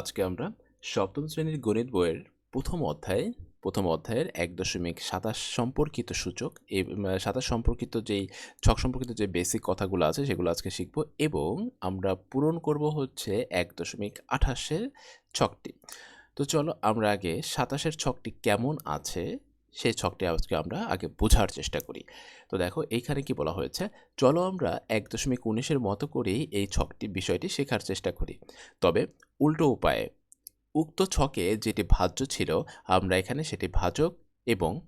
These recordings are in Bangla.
আজকে আমরা সপ্তম শ্রেণির গণিত বইয়ের প্রথম অধ্যায়ে, প্রথম অধ্যায়ের এক দশমিক সাতাশ সম্পর্কিত সূচক সাতাশ সম্পর্কিত যেই, ছক সম্পর্কিত যে বেসিক কথাগুলো আছে সেগুলো আজকে শিখব এবং আমরা পূরণ করব হচ্ছে এক দশমিক আঠাশের ছকটি। তো চলো আমরা আগে সাতাশের ছকটি কেমন আছে সেই ছকটি আজকে আমরা আগে বোঝার চেষ্টা করি। তো দেখো, এইখানে কি বলা হয়েছে? চলো আমরা এক দশমিক উনিশের মতো করেই এই ছকটি, বিষয়টি শেখার চেষ্টা করি। তবে উল্টো উপায়ে, উক্ত ছকে যেটি ভাজ্য ছিল, আমরা এখানে সেটি ভাজক এবং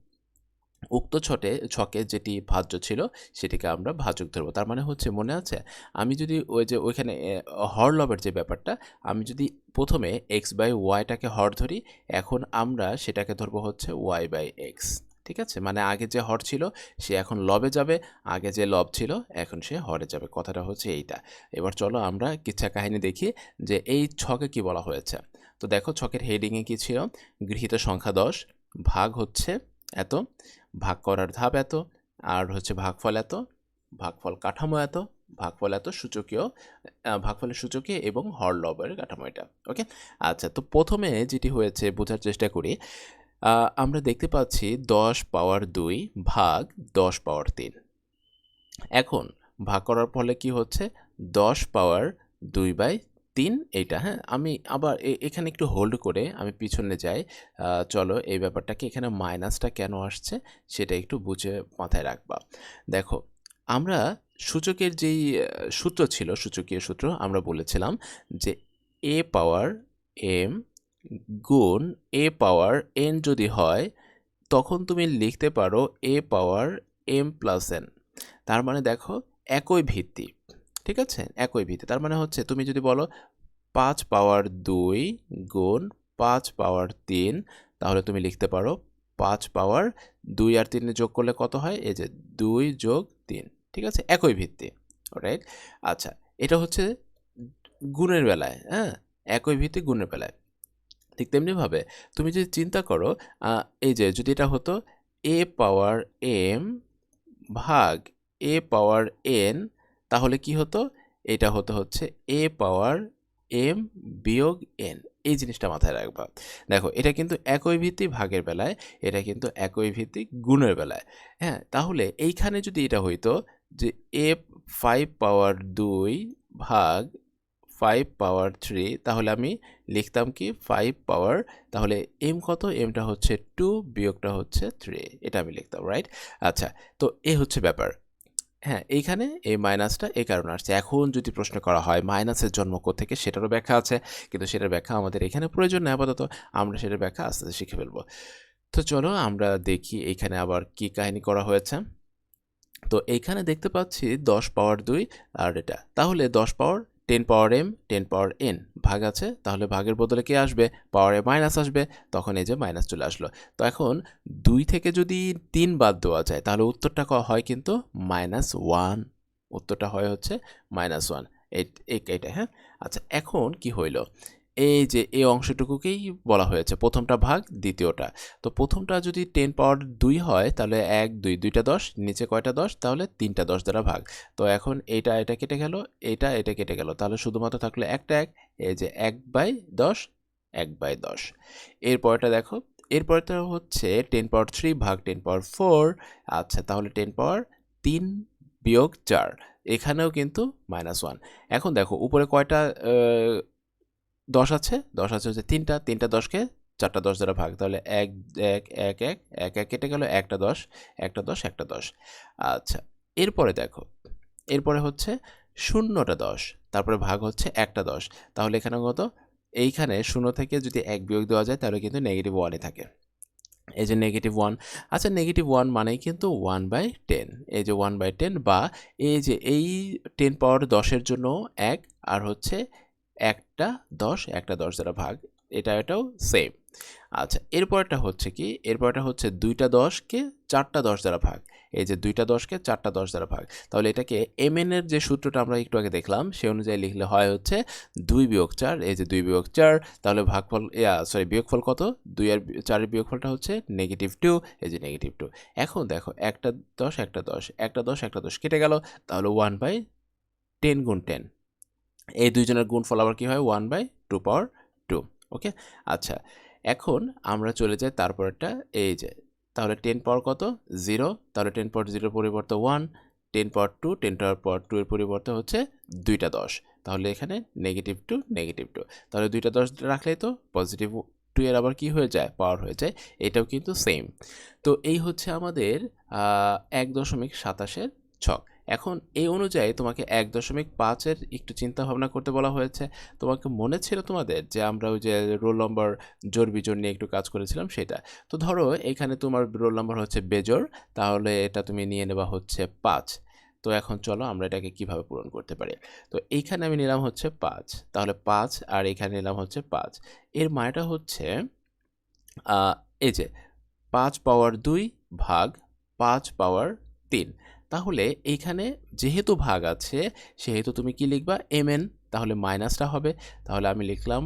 উক্ত ছটে, ছকে যেটি ভাজ্য ছিল, সেটিকে আমরা ভাজক ধরবো। তার মানে হচ্ছে, মনে আছে? আমি যদি ওই যে ওইখানে হর লবের যে ব্যাপারটা, আমি যদি প্রথমে এক্স বাই ওয়াইটাকে হর ধরি, এখন আমরা সেটাকে ধরবো হচ্ছে ওয়াই বাই এক্স ঠিক আছে? মানে আগে যে হর ছিল, সে এখন লবে যাবে, আগে যে লব ছিল, এখন সে হরে যাবে। কথাটা হচ্ছে এইটা। এবার চলো আমরা কিচ্ছা কাহিনী দেখি, যে এই ছকে কি বলা হয়েছে? তো দেখো, ছকের হেডিংয়ে কি ছিল? গৃহীত সংখ্যা দশ, ভাগ হচ্ছে এত ভাগ করার ধাপ এত, আর হচ্ছে ভাগফল এত, ভাগফল কাঠামো এত, ভাগফল এত সূচকীয় ভাগফলের সূচকীয় এবং হরলবের কাঠামো এটা, ওকে? আচ্ছা তো প্রথমে যেটি হয়েছে বোঝার চেষ্টা করি আমরা দেখতে পাচ্ছি দশ পাওয়ার দুই ভাগ দশ পাওয়ার তিন। এখন ভাগ করার ফলে কি হচ্ছে? দশ পাওয়ার দুই বাই তিন এইটা হ্যাঁ? আমি আবার এখানে একটু হোল্ড করে আমি পিছনে যাই। চলো এই ব্যাপারটাকে এখানে মাইনাসটা কেন আসছে সেটা একটু বুঝে মাথায় রাখবা। দেখো, আমরা সূচকের যেই সূত্র ছিল, সূচকীয় সূত্র, আমরা বলেছিলাম যে এ পাওয়ার এম গুণ এ পাওয়ার এন যদি হয়, তখন তুমি লিখতে পারো A power M plus N তার মানে দেখো, একই ভিত্তি। ঠিক আছে? একই ভিত্তি। তার মানে হচ্ছে তুমি যদি বলো পাঁচ পাওয়ার দুই গুণ পাঁচ পাওয়ার তিন, তাহলে তুমি লিখতে পারো পাঁচ পাওয়ার দুই আর তিনে যোগ করলে কত হয়? এই যে দুই যোগ তিন। ঠিক আছে? একই ভিত্তি। রাইট আচ্ছা এটা হচ্ছে গুণের বেলায় হ্যাঁ? একই ভিত্তি গুণের বেলায়। ঠিক তেমনিভাবে তুমি যদি চিন্তা করো এই যে যদি এটা হতো এ পাওয়ার এম ভাগ এ পাওয়ার এন তাহলে কি হতো? এটা হতে হচ্ছে এ পাওয়ার এম বিয়োগ এন এই জিনিসটা মাথায় রাখবা। দেখো, এটা কিন্তু একই ভিত্তিক ভাগের বেলায়, এটা কিন্তু একই ভিত্তিক গুণের বেলায়। হ্যাঁ তাহলে এইখানে যদি এটা হইতো যে এ ফাইভ পাওয়ার দুই ভাগ ফাইভ পাওয়ার থ্রি তাহলে আমি লিখতাম কি ফাইভ পাওয়ার তাহলে এম কত? এমটা হচ্ছে টু বিয়োগটা হচ্ছে থ্রি এটা আমি লিখতাম রাইট আচ্ছা তো এ হচ্ছে ব্যাপার। হ্যাঁ এইখানে এই মাইনাসটা এই কারণে আসছে। এখন যদি প্রশ্ন করা হয়, মাইনাসের জন্ম থেকে সেটারও ব্যাখ্যা আছে, কিন্তু সেটার ব্যাখ্যা আমাদের এখানে প্রয়োজন নেই আপাতত। আমরা সেটার ব্যাখ্যা আস্তে আস্তে শিখে ফেলব। তো চলো আমরা দেখি এখানে আবার কি কাহিনী করা হয়েছে। তো এইখানে দেখতে পাচ্ছি দশ পাওয়ার দুই আর এটা। তাহলে দশ power ten power M, ten power N, ভাগ আছে, তাহলে ভাগের বদলে কে আসবে? পাওয়ার মাইনাস আসবে, তখন এই যে মাইনাস চলে আসলো। তো এখন দুই থেকে যদি তিন বাদ দেওয়া যায়, তাহলে উত্তরটা হয় কিন্তু? Minus one. উত্তরটা হয় হচ্ছে মাইনাস ওয়ান। এইট এইটা হ্যাঁ? আচ্ছা এখন কি হইল? এই যে, এই অংশটুকুকেই বলা হয়েছে, প্রথমটা ভাগ, দ্বিতীয়টা। তো প্রথমটা যদি টেন পাওয়ার দুই হয়, তাহলে এক, দুই, দুইটা দশ, নিচে কয়টা দশ? তাহলে তিনটা দশ দ্বারা ভাগ। তো এখন এইটা এটা কেটে গেল, এটা এটা কেটে গেল। তাহলে শুধুমাত্র থাকলে একটা এক, এই যে এক বাই দশ, এক বাই দশ। এরপরটা দেখো, এরপরটা হচ্ছে টেন পাওয়ার থ্রি ভাগ টেন পাওয়ার ফোর আচ্ছা তাহলে টেন পাওয়ার তিন বিয়োগ চার। এখানেও কিন্তু মাইনাস ওয়ান এখন দেখো, উপরে কয়টা দশ আছে? দশ আছে হচ্ছে তিনটা তিনটা দশকে চারটা দশ দ্বারা ভাগ। তাহলে এক এক এক এক এক এক কেটে গেল একটা দশ একটা দশ একটা দশ। আচ্ছা এরপরে দেখো, এরপরে হচ্ছে শূন্যটা দশ, তারপরে ভাগ হচ্ছে একটা দশ। তাহলে এখানে কত? এইখানে শূন্য থেকে যদি এক বিয়োগ দেওয়া যায়, তাহলে কিন্তু নেগেটিভ ওয়ানে থাকে। এই যে নেগেটিভ ওয়ান আচ্ছা নেগেটিভ ওয়ান মানেই কিন্তু ওয়ান বাই টেন এই যে ওয়ান বাই টেন বা এই যে এই টেন পাওয়ার দশের জন্য এক, আর হচ্ছে একটা দশ একটা দশ দ্বারা ভাগ, এটা এটাও সেম আচ্ছা এরপরটা হচ্ছে কি? এরপরটা হচ্ছে দুইটা দশকে চারটা দশ দ্বারা ভাগ। এই যে দুইটা দশকে চারটা দশ দ্বারা ভাগ। তাহলে এটাকে এম এর যে সূত্রটা আমরা একটু আগে দেখলাম সে অনুযায়ী লিখলে হয় হচ্ছে দুই বিয়োগ চার। এই যে দুই বিয়োগ চার, তাহলে ভাগফল সরি বিয়োগফল কত? দুই আর চারের বিয়োগফলটা হচ্ছে নেগেটিভ টু এই যে নেগেটিভ টু এখন দেখো, একটা দশ একটা দশ। একটা দশ একটা দশ কেটে গেল, তাহলে ওয়ান বাই টেন গুণ টেন এই দুইজনের গুণফল আবার কী হয়? One by two power two okay আচ্ছা এখন আমরা চলে যাই তারপরেরটা, এই যে, তাহলে টেন পাওয়ার কত? জিরো তাহলে টেন পাওয়ার জিরোর পরিবর্তে one ten power two ten power two এর পরিবর্তে হচ্ছে দুইটা দশ, তাহলে এখানে নেগেটিভ টু নেগেটিভ টু তাহলে দুইটা দশ রাখলেই তো পজিটিভ টু এর আবার কি হয়ে যায়? পাওয়ার হয়ে যায়, এটাও কিন্তু সেম তো এই হচ্ছে আমাদের এক দশমিক সাতাশের ছক। এখন এই অনুযায়ী তোমাকে এক দশমিক পাঁচের একটু চিন্তা ভাবনা করতে বলা হয়েছে। তোমাকে মনে ছিল তোমাদের যে আমরা ওই যে রোল নম্বর জোর বিজোর নিয়ে একটু কাজ করেছিলাম সেটা। তো ধরো এখানে তোমার রোল নম্বর হচ্ছে বেজোর তাহলে এটা তুমি নিয়ে নেওয়া হচ্ছে পাঁচ। তো এখন চলো আমরা এটাকে কীভাবে পূরণ করতে পারি? তো এইখানে আমি নিলাম হচ্ছে পাঁচ। তাহলে পাঁচ আর এখানে নিলাম হচ্ছে পাঁচ। এর মানেটা হচ্ছে এই যে পাঁচ পাওয়ার দুই ভাগ পাঁচ পাওয়ার তিন। তাহলে এইখানে যেহেতু ভাগ আছে, সেহেতু তুমি কি লিখবা? এম এন তাহলে মাইনাসটা হবে। তাহলে আমি লিখলাম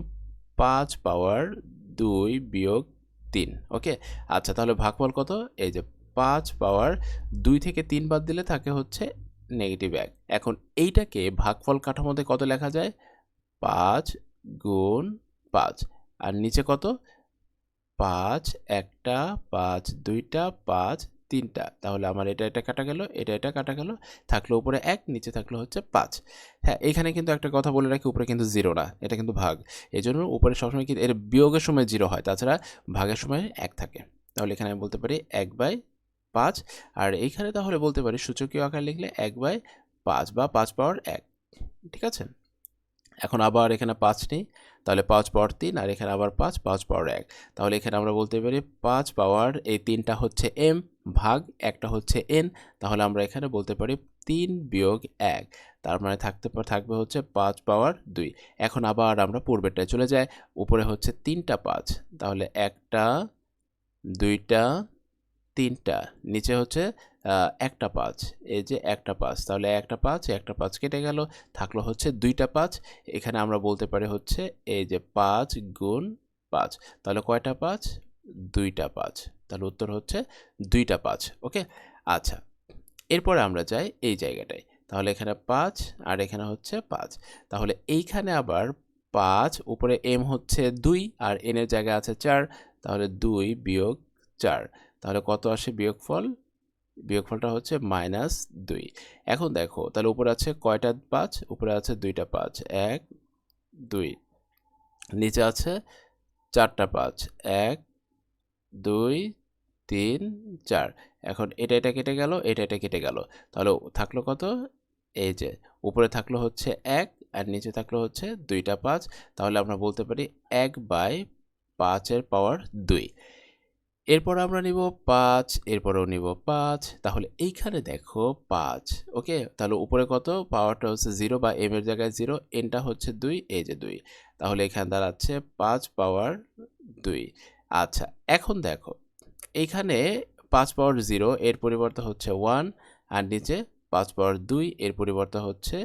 পাঁচ পাওয়ার দুই বিয়োগ তিন ওকে আচ্ছা তাহলে ভাগফল কত? এই যে পাঁচ পাওয়ার দুই থেকে তিন বাদ দিলে থাকে হচ্ছে নেগেটিভ এক। এখন এইটাকে ভাগফল কাঠামোতে কত লেখা যায়? পাঁচ গুণ পাঁচ। আর নিচে কত? পাঁচ, একটা, পাঁচ, দুইটা, পাঁচ তিনটা। তাহলে আমার এটা এটা কাটা গেল, এটা এটা কাটা গেল, থাকল উপরে এক, নিচে থাকল হচ্ছে পাঁচ। হ্যাঁ এখানে কিন্তু একটা কথা বলে রাখি, উপরে কিন্তু জিরো না, এটা কিন্তু ভাগ। এই জন্য উপরে সবসময় কিন্তু এর বিয়োগের সময় জিরো হয়, তাছাড়া ভাগের সময় এক থাকে। তাহলে এখানে আমি বলতে পারি এক বাই পাঁচ, আর এইখানে তাহলে বলতে পারি সূচকীয় আকার লিখলে এক বাই পাঁচ বা পাঁচ পাওয়ার এক। ঠিক আছে? এখন আবার এখানে পাঁচ নেই, তাহলে পাঁচ পাওয়ার তিন আর এখানে আবার পাঁচ পাঁচ পাওয়ার এক। তাহলে এখানে আমরা বলতে পারি পাঁচ পাওয়ার এই তিনটা হচ্ছে এম ভাগ একটা হচ্ছে এন, তাহলে আমরা এখানে বলতে পারি তিন বিয়োগ এক। তার মানে থাকতে থাকবে হচ্ছে পাঁচ পাওয়ার দুই। এখন আবার আমরা পূর্বেরটায় চলে যাই, উপরে হচ্ছে তিনটা পাঁচ, তাহলে একটা, দুইটা, তিনটা, নিচে হচ্ছে একটা পাঁচ। এই যে একটা পাঁচ। তাহলে একটা পাঁচ একটা পাঁচ কেটে গেল। থাকল হচ্ছে দুইটা পাঁচ। এখানে আমরা বলতে পারি হচ্ছে এই যে পাঁচ গুণ পাঁচ। তাহলে কয়টা পাঁচ? দুইটা পাঁচ। তাহলে উত্তর হচ্ছে দুইটা পাঁচ। ওকে? আচ্ছা। এরপরে আমরা যাই এই জায়গাটায়। তাহলে এখানে পাঁচ আর এখানে হচ্ছে পাঁচ। তাহলে এইখানে আবার পাঁচ, উপরে এম হচ্ছে দুই আর এনের জায়গায় আছে চার। তাহলে দুই বিয়োগ চার। তাহলে কত আসে বিয়োগফল? বিয়োগফলটা হচ্ছে মাইনাস দুই। এখন দেখো, তাহলে উপরে আছে কয়টা পাঁচ? উপরে আছে দুইটা পাঁচ। এক, দুই। নিচে আছে চারটা পাঁচ। এক, দুই, তিন, চার। এখন এটা এটা কেটে গেল, এটা এটা কেটে গেল। তাহলে থাকল কত? এই যে, উপরে থাকল হচ্ছে এক আর নিচে থাকল হচ্ছে দুইটা পাঁচ। তাহলে আমরা বলতে পারি এক বাই পাঁচের পাওয়ার দুই। এরপর আমরা নিব পাঁচ, এরপরেও নিব পাঁচ। তাহলে এইখানে দেখো পাঁচ, ওকে? তাহলে উপরে কত? পাওয়ারটা হচ্ছে জিরো বা এম এর জায়গায় জিরো এনটা হচ্ছে দুই, এই যে দুই। তাহলে এখানে দাঁড়াচ্ছে পাঁচ পাওয়ার দুই। আচ্ছা এখন দেখো এইখানে পাঁচ পাওয়ার জিরো, এর পরিবর্তে হচ্ছে ওয়ান, আর নিচে পাঁচ পাওয়ার দুই, এর পরিবর্তে হচ্ছে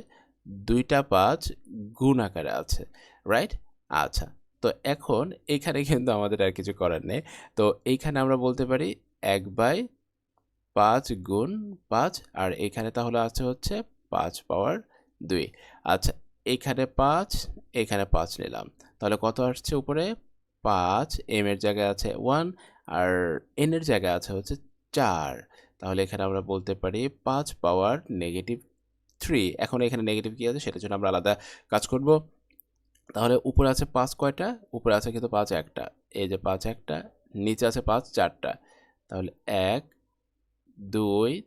দুইটা পাঁচ গুণ আকারে আছে রাইট আচ্ছা তো এখন এইখানে কিন্তু আমাদের আর কিছু করার নেই। তো এইখানে আমরা বলতে পারি এক বাই পাঁচ গুণ পাঁচ, আর এখানে তাহলে আছে হচ্ছে পাঁচ পাওয়ার দুই। আচ্ছা এইখানে পাঁচ, এখানে পাঁচ নিলাম। তাহলে কত আসছে উপরে? পাঁচ এম এর জায়গায় আছে ওয়ান আর এন এর জায়গায় আছে হচ্ছে চার। তাহলে এখানে আমরা বলতে পারি পাঁচ পাওয়ার নেগেটিভ থ্রি এখন এখানে নেগেটিভ কী আছে? সেটার জন্য আমরা আলাদা কাজ করব। তাহলে উপরে আছে পাঁচ কয়টা? উপরে আছে কিন্তু পাঁচ একটা। এই যে পাঁচ একটা, নিচে আছে পাঁচ চারটা। তাহলে এক, দুই,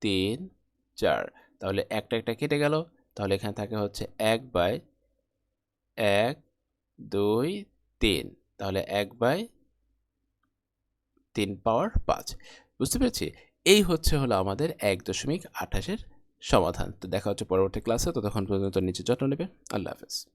তিন, চার। তাহলে একটা একটা কেটে গেল। তাহলে এখানে থাকে হচ্ছে এক বাই এক, দুই, তিন। তাহলে এক বাই তিন পাওয়ার পাঁচ। বুঝতে পেরেছি? এই হচ্ছে হলো আমাদের এক দশমিক আঠাশের সমাধান। তো দেখা হচ্ছে পরবর্তী ক্লাসে। ততক্ষণ পর্যন্ত নিচে যত্ন নেবে। আল্লাহ হাফেজ।